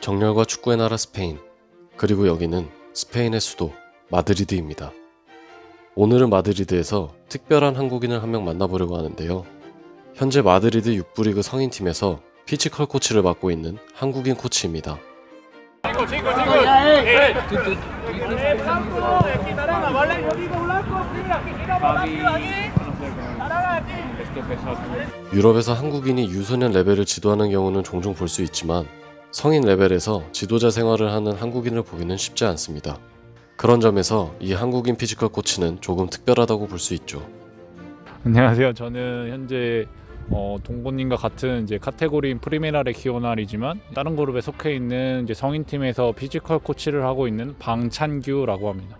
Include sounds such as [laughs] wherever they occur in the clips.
정열과 축구의 나라 스페인, 그리고 여기는 스페인의 수도 마드리드입니다. 오늘은 마드리드에서 특별한 한국인을 한 명 만나보려고 하는데요. 현재 마드리드 6부 리그 성인팀에서 피지컬 코치를 맡고 있는 한국인 코치입니다. 유럽에서 한국인이 유소년 레벨을 지도하는 경우는 종종 볼 수 있지만 성인 레벨에서 지도자 생활을 하는 한국인을 보기는 쉽지 않습니다. 그런 점에서 이 한국인 피지컬 코치는 조금 특별하다고 볼 수 있죠. 안녕하세요. 저는 현재 어, 동고님과 같은 이제 카테고리인 프리메라 레기오날이지만 다른 그룹에 속해 있는 이제 성인 팀에서 피지컬 코치를 하고 있는 방찬규라고 합니다.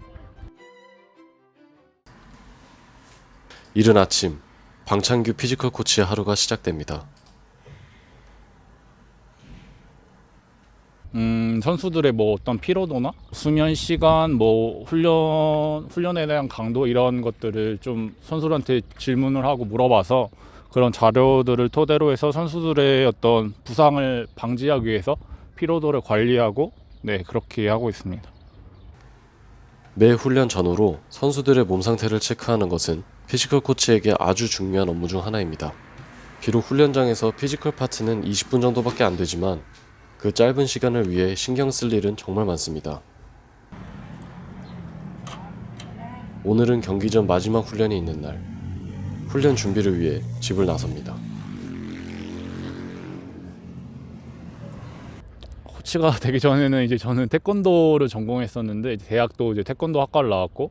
이른 아침 방창규 피지컬 코치의 하루가 시작됩니다. 음, 선수들의 뭐 어떤 피로도나 수면 시간, 뭐 훈련 훈련에 대한 강도 이런 것들을 좀 선수들한테 질문을 하고 물어봐서 그런 자료들을 토대로 해서 선수들의 어떤 부상을 방지하기 위해서 피로도를 관리하고 네 그렇게 하고 있습니다. 매 훈련 전후로 선수들의 몸 상태를 체크하는 것은 피지컬 코치에게 아주 중요한 업무 중 하나입니다. 비록 훈련장에서 피지컬 파트는 20분 정도밖에 안 되지만 그 짧은 시간을 위해 신경 쓸 일은 정말 많습니다. 오늘은 경기 전 마지막 훈련이 있는 날. 훈련 준비를 위해 집을 나섭니다. 코치가 [laughs] 되기 전에는 이제 저는 태권도를 전공했었는데 대학도 이제 태권도 학과를 나왔고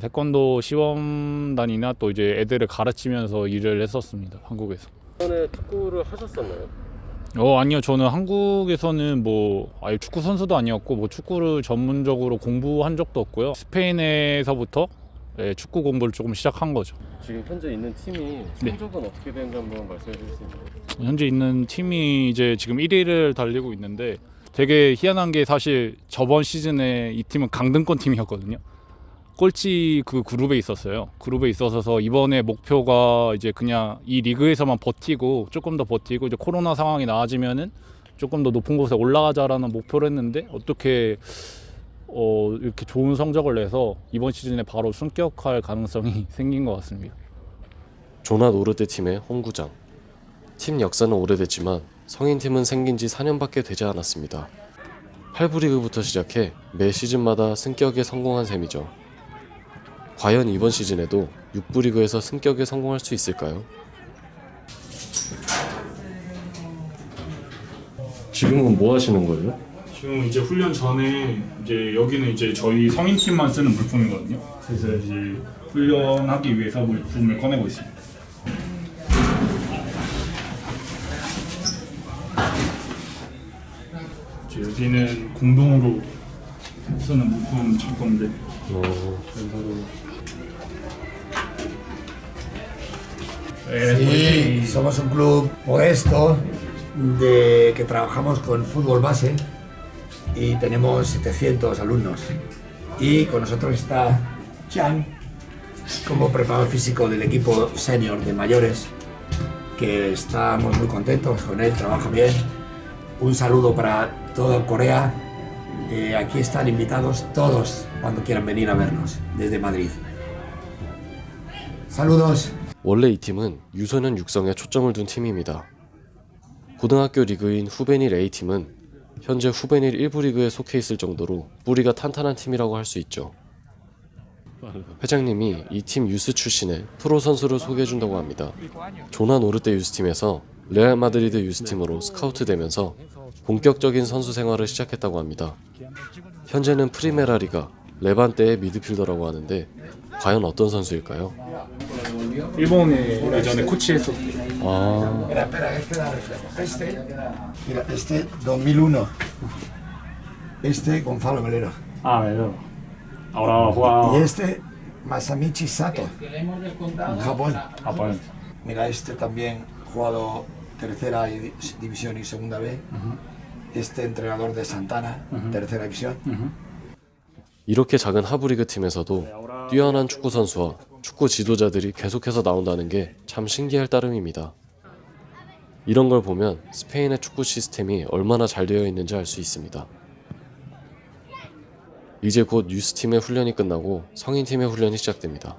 태권도 시험단이나 또 이제 애들을 가르치면서 일을 했었습니다 한국에서. 전에 축구를 하셨었나요? 어 아니요 저는 한국에서는 뭐 아예 축구 선수도 아니었고 뭐 축구를 전문적으로 공부한 적도 없고요 스페인에서부터 예, 축구 공부를 조금 시작한 거죠. 지금 현재 있는 팀이 네. 성적은 어떻게 되는지 한번 말씀해 주실 수 있나요? 현재 있는 팀이 이제 지금 1위를 달리고 있는데 되게 희한한 게 사실 저번 시즌에 이 팀은 강등권 팀이었거든요. 꼴찌 그 그룹에 있었어요. 그룹에 있어서 이번에 목표가 이제 그냥 이 리그에서만 버티고 조금 더 버티고 이제 코로나 상황이 나아지면은 조금 더 높은 곳에 올라가자라는 목표를 했는데 어떻게 어 이렇게 좋은 성적을 내서 이번 시즌에 바로 승격할 가능성이 [laughs] 생긴 것 같습니다. 조나 노르테 팀의 홈구장. 팀 역사는 오래됐지만 성인팀은 생긴 지 4년밖에 되지 않았습니다. 8부 리그부터 시작해 매 시즌마다 승격에 성공한 셈이죠. 과연 이번 시즌에도 6부 리그에서 승격에 성공할 수 있을까요? 지금은 뭐 하시는 거예요? 지금 이제 훈련 전에 이제 여기는 이제 저희 성인 팀만 쓰는 물품이거든요. 그래서 이제 훈련하기 위해서 물품을 꺼내고 있습니다. 이제 여기는 공동으로 쓰는 물품 창고인데 어, Sí, somos un club modesto de que trabajamos con fútbol base y tenemos 700 alumnos. Y con nosotros está Chan como preparador físico del equipo senior de mayores, que estamos muy contentos con él, trabaja bien. Un saludo para todo Corea. Eh, aquí están invitados todos cuando quieran venir a vernos desde Madrid. Saludos. 원래 이 팀은 유소년 육성에 초점을 둔 팀입니다. 고등학교 리그인 후베닐 A팀은 현재 후베닐 1부 리그에 속해 있을 정도로 뿌리가 탄탄한 팀이라고 할 수 있죠. 회장님이 이 팀 유스 출신의 프로 선수를 소개해 준다고 합니다. 조나 노르테 유스팀에서 레알 마드리드 유스팀으로 스카우트되면서 본격적인 선수 생활을 시작했다고 합니다. 현재는 프리메라 리가 레반떼의 미드필더라고 하는데 과연 어떤 선수일까요? 일본에 예전에 코치했었고 아, Espera, espera, este da reflejo. Este, mira, este 2001. Este Gonzalo Melero. 아 맞아. ahora juega Y este Masamichi Sato. En Japón. Japón. Mira, este también jugado tercera y- división y segunda B. Este entrenador de Santana, tercera división. 이렇게 작은 하브리그 팀에서도 뛰어난 축구 선수와 축구 지도자들이 계속해서 나온다는 게 참 신기할 따름입니다. 이런 걸 보면 스페인의 축구 시스템이 얼마나 잘 되어 있는지 알 수 있습니다. 이제 곧 유스팀의 훈련이 끝나고 성인팀의 훈련이 시작됩니다.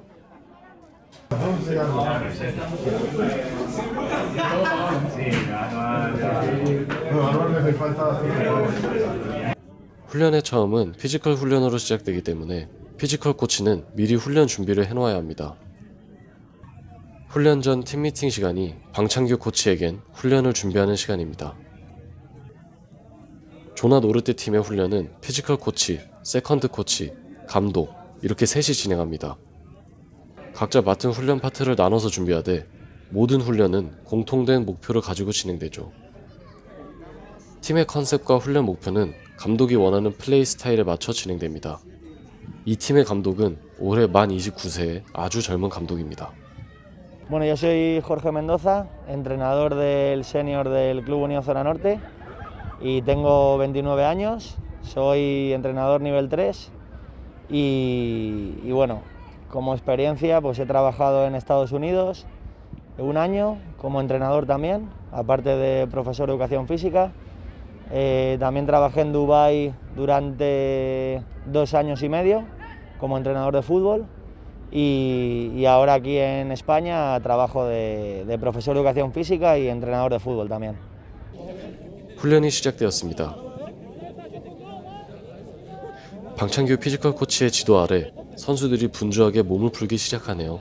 훈련의 처음은 피지컬 훈련으로 시작되기 때문에 피지컬 코치는 미리 훈련 준비를 해놓아야 합니다. 훈련 전 팀 미팅 시간이 방창규 코치에겐 훈련을 준비하는 시간입니다. 조나 노르테 팀의 훈련은 피지컬 코치, 세컨드 코치, 감독 이렇게 셋이 진행합니다. 각자 맡은 훈련 파트를 나눠서 준비하되 모든 훈련은 공통된 목표를 가지고 진행되죠. 팀의 컨셉과 훈련 목표는 감독이 원하는 플레이 스타일에 맞춰 진행됩니다. 이 팀의 감독은 올해 만 29세의 아주 젊은 감독입니다. Bueno, yo soy Jorge Mendoza, entrenador del senior del Club Unión Zona Norte y tengo 29 años, soy entrenador nivel 3 y, y bueno, como experiencia pues he trabajado en Estados Unidos un año como entrenador también, aparte de profesor de educación física. Eh, también trabajé en Dubái durante dos años y medio como entrenador de fútbol y, y ahora aquí en España trabajo de, de profesor de educación física y entrenador de fútbol también. 훈련이 시작되었습니다. 방창규 피지컬 코치의 지도 아래 선수들이 분주하게 몸을 풀기 시작하네요.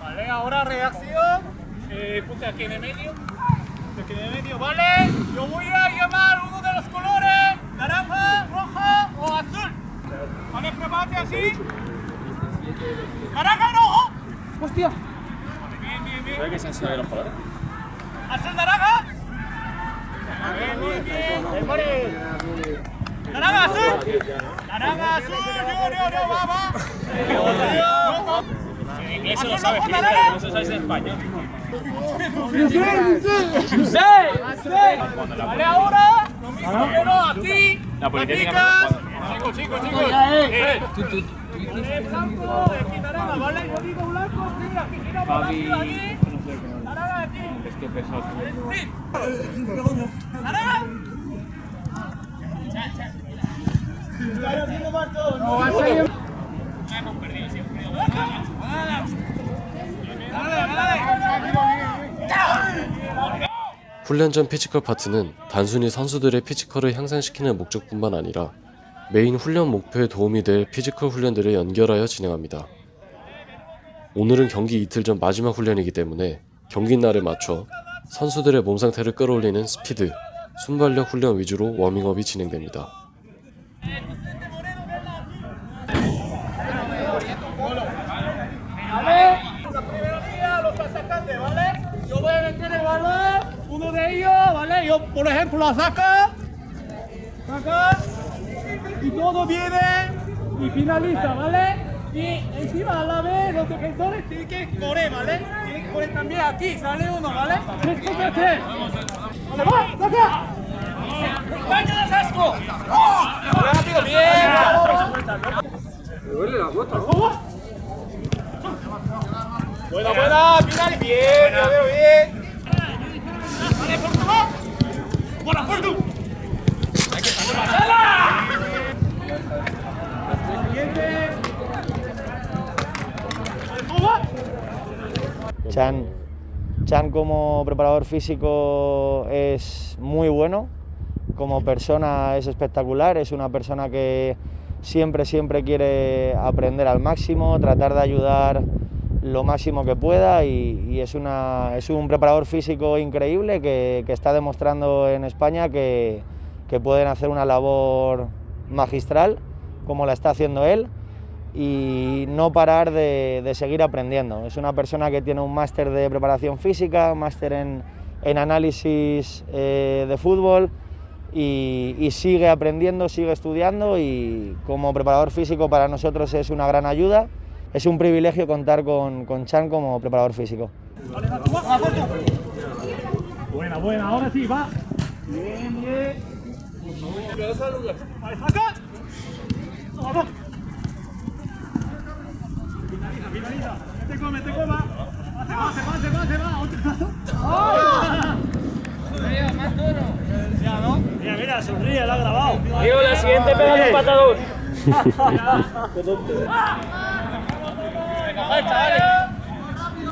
Vale, ahora reacción. Eh, ponte aquí en el medio. Aquí en medio, vale. Yo voy a llamar uno de los colores: naranja, roja o azul. Vale, prepárate así. Naranja, rojo. Hostia. ¿Sabe que se enseña de los colores? ¡Hacer naranja! ¡Naranja azul! ¡Naranja azul! ¡Yo, yo, yo! ¡Va, va! Eso lo sabes no se sabe en español. ¡José! ¡José! ¡Vale ahora! ¡Lo mismo a ti! ¡La política! ¡Chicos, chicos, chicos! ¡Eh! ¡Eh! ¡Blanco! ¡De aquí naranja! ¿Vale? ¡Yo digo blanco! ¡Mira, que para! Dale, dale. 훈련 전 피지컬 파트는 단순히 선수들의 피지컬을 향상시키는 목적뿐만 아니라 메인 훈련 목표에 도움이 될 피지컬 훈련들을 연결하여 진행합니다. 오늘은 경기 이틀 전 마지막 훈련이기 때문에 경기 날에 맞춰 선수들의 몸 상태를 끌어올리는 스피드, 순발력 훈련 위주로 워밍업이 진행됩니다. Tienen que correr también aquí, sale uno, ¿vale? Escúchate. Vale, va, saca. ¡Vaya de asco! ¡Rápido, bien! Buena, buena, final bien, ya veo bien. Vale, Portugal. Buena, Portu. Siguiente. ¿Cómo va? Chan, como preparador físico es muy bueno, como persona es espectacular, es una persona que siempre, siempre quiere aprender al máximo, tratar de ayudar lo máximo que pueda y, y es, una, es un preparador físico increíble que, que está demostrando en España que, que pueden hacer una labor magistral como la está haciendo él y no parar de, de seguir aprendiendo. Es una persona que tiene un máster de preparación física, un máster en, en análisis eh, de fútbol y, y sigue aprendiendo, sigue estudiando y como preparador físico para nosotros es una gran ayuda. es un privilegio contar con, con Chan como preparador físico. Buena, buena, ahora sí, va. Bien, bien. ¡Ah!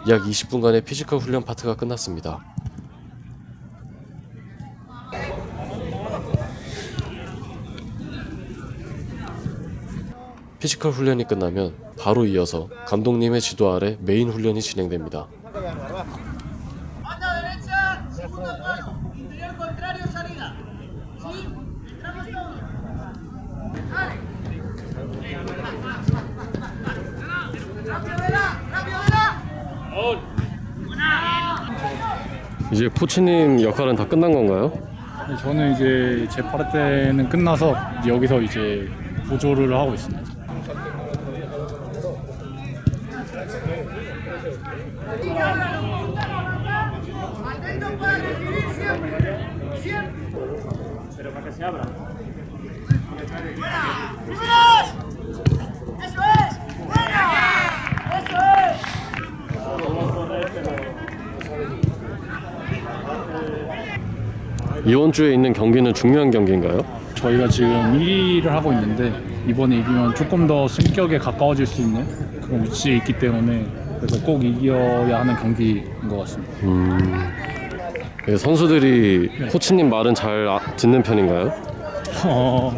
약 20분간의 피지컬 훈련 파트가 끝났습니다. 피지컬 훈련이 끝나면 바로 이어서 감독님의 지도 아래 메인 훈련이 진행됩니다. 이제 코치님 역할은 다 끝난 건가요? 저는 이제 제 파트 때는 끝나서 여기서 이제 보조를 하고 있습니다. Pero para que se abra. ¡Primeros! ¡Eso es! ¡Buena! ¡Eso es! 이번 주에 있는 경기는 중요한 경기인가요? 저희가 지금 1위를 하고 있는데 이번에 이기면 조금 더 승격에 가까워질 수 있는 그런 위치에 있기 때문에 그래서 꼭 이겨야 하는 경기인 것 같습니다. 네, 선수들이 코치님 말은 잘 아- 듣는 편인가요? 어,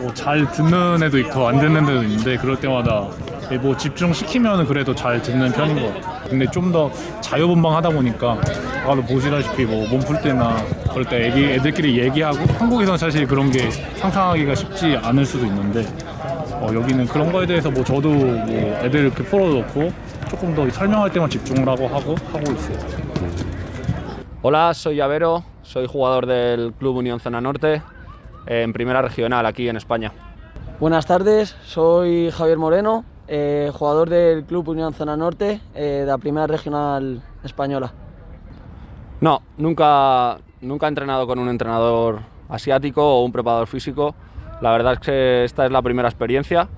뭐잘 듣는 애도 있고 안 듣는 애도 있는데 그럴 때마다 뭐 집중시키면 그래도 잘 듣는 편인 것 같아요. 근데 좀 더 자유분방하다 보니까 아까도 보시다시피 뭐 몸 풀 때나 그럴 때 애기, 애들끼리 얘기하고 한국에서는 사실 그런 게 상상하기가 쉽지 않을 수도 있는데 어, 여기는 그런 거에 대해서 뭐 저도 뭐 애들 이렇게 풀어놓고 조금 더 설명할 때만 집중을 하고 하고 하고 있어요. Hola, soy Llavero, soy jugador del Club Unión Zona Norte en Primera Regional aquí en España. Buenas tardes, soy Javier Moreno, eh, jugador del Club Unión Zona Norte eh, de la Primera Regional Española. No, nunca, nunca he entrenado con un entrenador asiático o un preparador físico. La verdad es que esta es la primera experiencia.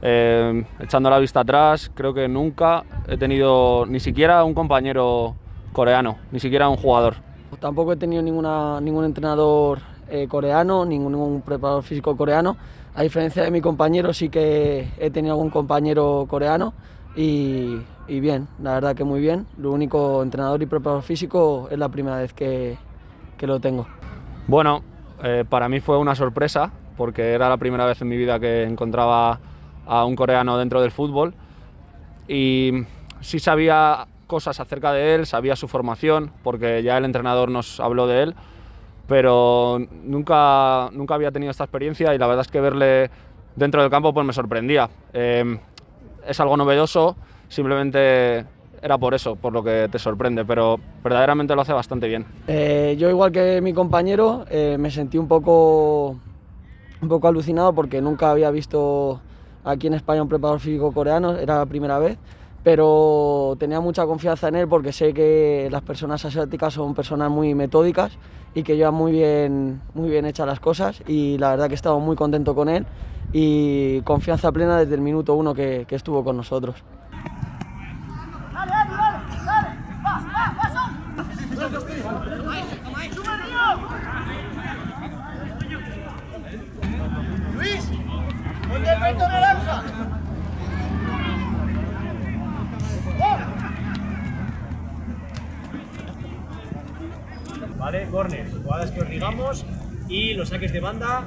Eh, echando la vista atrás, creo que nunca he tenido ni siquiera un compañero coreano, ni siquiera un jugador. Tampoco he tenido ninguna, ningún entrenador eh, coreano, ningún, ningún preparador físico coreano. A diferencia de mi compañero, sí que he tenido algún compañero coreano y, y bien, la verdad que muy bien. Lo único entrenador y preparador físico es la primera vez que, que lo tengo. Bueno, eh, para mí fue una sorpresa porque era la primera vez en mi vida que encontraba a un coreano dentro del fútbol y sí sabía cosas acerca de él, sabía su formación porque ya el entrenador nos habló de él, pero nunca, nunca había tenido esta experiencia y la verdad es que verle dentro del campo pues me sorprendía. Eh, es algo novedoso, simplemente era por eso, por lo que te sorprende, pero verdaderamente lo hace bastante bien. Eh, yo, igual que mi compañero, eh, me sentí un poco, un poco alucinado porque nunca había visto aquí en España un preparador físico coreano, era la primera vez, pero tenía mucha confianza en él porque sé que las personas asiáticas son personas muy metódicas y que llevan muy bien, muy bien hechas las cosas y la verdad que estaba muy contento con él y confianza plena desde el minuto uno que, que estuvo con nosotros. Vale, corner, jugadas que os digamos y los saques de banda,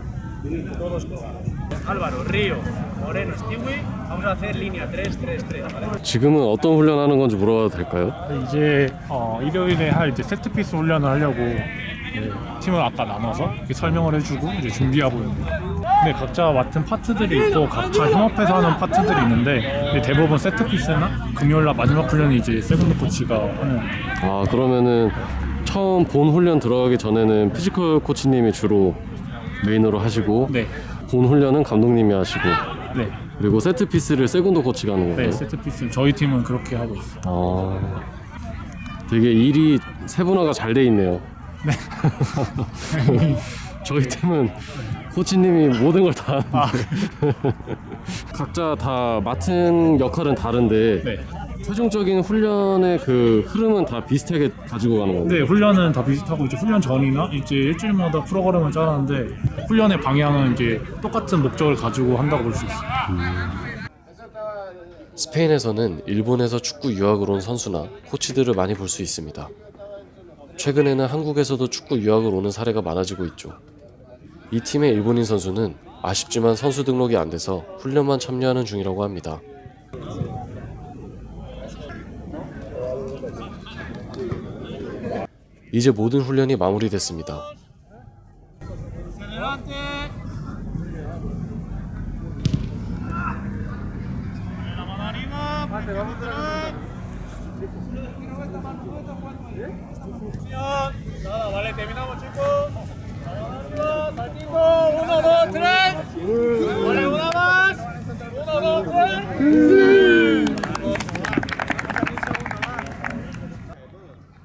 todos colgados. Álvaro, Río, Moreno, Stewie, vamos a hacer línea 3-3-3, ¿vale? 지금은 어떤 훈련하는 건지 물어봐도 될까요? 이제 어, 일요일에 할 이제 세트피스 훈련을 하려고 네, 팀을 아까 나눠서 이렇게 설명을 해주고 이제 준비하고 있는 거예요. 근데 각자 맡은 파트들이 있고 각자 협업해서 하는 파트들이 있는데 대부분 세트피스나 금요일날 마지막 훈련이 이제 세븐드 코치가 하는 아 그러면은 처음 본 훈련 들어가기 전에는 피지컬 코치님이 주로 메인으로 하시고 네, 본 훈련은 감독님이 하시고 네. 그리고 세트 피스를 세군도 코치가 하는 건가요? 네, 세트 피스 저희 팀은 그렇게 하고 있어요. 아, 되게 일이 세분화가 잘 돼 있네요. [laughs] 저희 팀은 코치님이 모든 걸 다 하는데 [laughs] 각자 다 맡은 역할은 다른데 네. 최종적인 훈련의 그 흐름은 다 비슷하게 가지고 가는 건데 네, 훈련은 다 비슷하고 이제 훈련 전이나 이제 일주일마다 프로그램을 짜는데 훈련의 방향은 이제 똑같은 목적을 가지고 한다고 볼 수 있어요. 스페인에서는 일본에서 축구 유학을 온 선수나 코치들을 많이 볼 수 있습니다. 최근에는 한국에서도 축구 유학을 오는 사례가 많아지고 있죠. 이 팀의 일본인 선수는 아쉽지만 선수 등록이 안 돼서 훈련만 참여하는 중이라고 합니다. 이제 모든 훈련이 마무리됐습니다.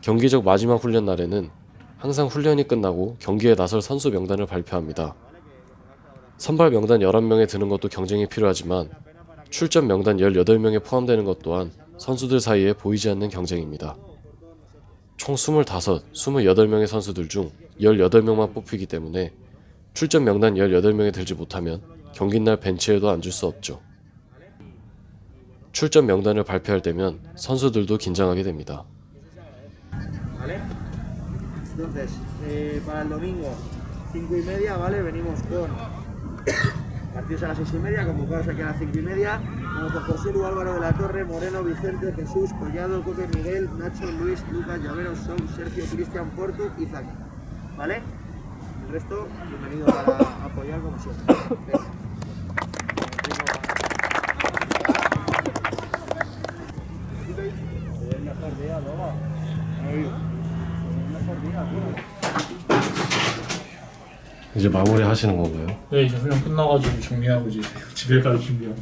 경기적 마지막 훈련 날에는 항상 훈련이 끝나고 경기에 나설 선수 명단을 발표합니다. 선발 명단 11명에 드는 것도 경쟁이 필요하지만 출전 명단 18명에 포함되는 것 또한 선수들 사이에 보이지 않는 경쟁입니다. 총 25, 28명의 선수들 중 18명만 뽑히기 때문에 출전 명단 18명에 들지 못하면 경기 날 벤치에도 앉을 수 없죠. 출전 명단을 발표할 때면 선수들도 긴장하게 됩니다. Entonces, eh, para el domingo, 5 y media, ¿vale? Venimos con [coughs] partidos a las 6 y media, convocados aquí a las 5 y media. Vamos con José Lu, Álvaro de la Torre, Moreno, Vicente, Jesús, Collado, Coque, Miguel, Nacho, Luis, Lucas, Llavero, Son, Sergio, Cristian, Portu y Zaki, ¿vale? El resto, bienvenido para apoyar como siempre. 이제 마무리 하시는 건가요? 네, 이제 훈련 끝나가지고 정리하고 이제 집에 갈 준비하고.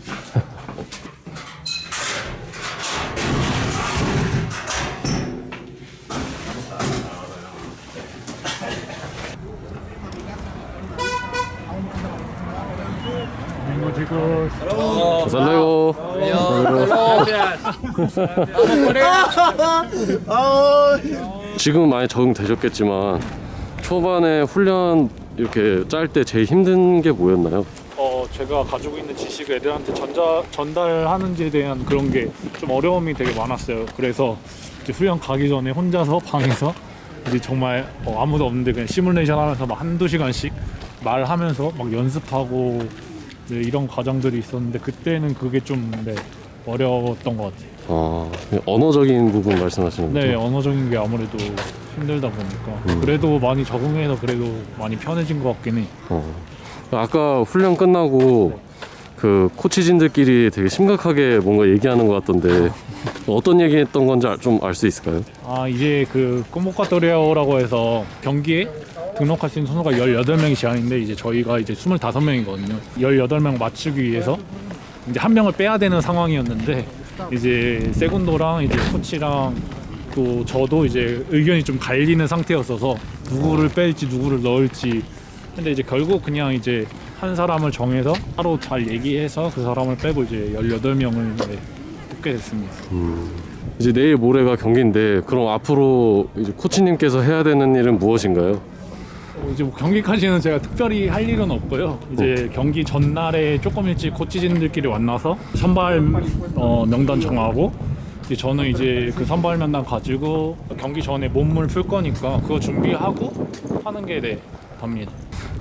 Luego. 지금 많이 적응되셨겠지만 초반에 훈련 이렇게 짤 때 제일 힘든 게 뭐였나요? 어, 제가 가지고 있는 지식을 애들한테 전자, 전달하는지에 대한 그런 게 좀 어려움이 되게 많았어요. 그래서 이제 훈련 가기 전에 혼자서 방에서 이제 정말 어, 아무도 없는데 그냥 시뮬레이션 하면서 막 한두 시간씩 말하면서 막 연습하고 네, 이런 과정들이 있었는데 그때는 그게 좀 네, 어려웠던 것 같아요. 아, 언어적인 부분 말씀하시는 거죠? 네, 언어적인 게 아무래도 힘들다 보니까 그래도 많이 적응해서 그래도 많이 편해진 것 같긴 해. 어. 아까 훈련 끝나고 그 코치진들끼리 되게 심각하게 뭔가 얘기하는 것 같던데 어떤 얘기했던 건지 좀 알 수 있을까요? 아 이제 그 꼬모카토리아오라고 해서 경기에 있는 선수가 18명이 제한인데 이제 저희가 이제 25명이거든요. 18명 맞추기 위해서 이제 한 명을 빼야 되는 상황이었는데 이제 세군도랑 이제 코치랑 또 저도 이제 의견이 좀 갈리는 상태였어서 누구를 뺄지 누구를 넣을지 근데 이제 결국 그냥 이제 한 사람을 정해서 따로 잘 얘기해서 그 사람을 빼고 이제 18명을 뽑게 됐습니다. 이제 내일 모레가 경기인데 그럼 앞으로 이제 코치님께서 해야 되는 일은 무엇인가요? 어, 이제 뭐 경기까지는 제가 특별히 할 일은 없고요. 이제 경기 전날에 조금 일찍 코치진들끼리 만나서 선발 어, 명단 정하고 이제 저는 이제 그 선발 명단 가지고 경기 전에 몸을 풀 거니까 그거 준비하고 하는 게 네, 답니다.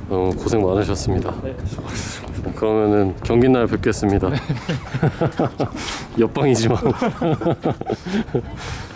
어, 고생 많으셨습니다. 네, 수고하셨습니다. 그러면은 경기 날 뵙겠습니다. [laughs] 옆방이지만. [laughs]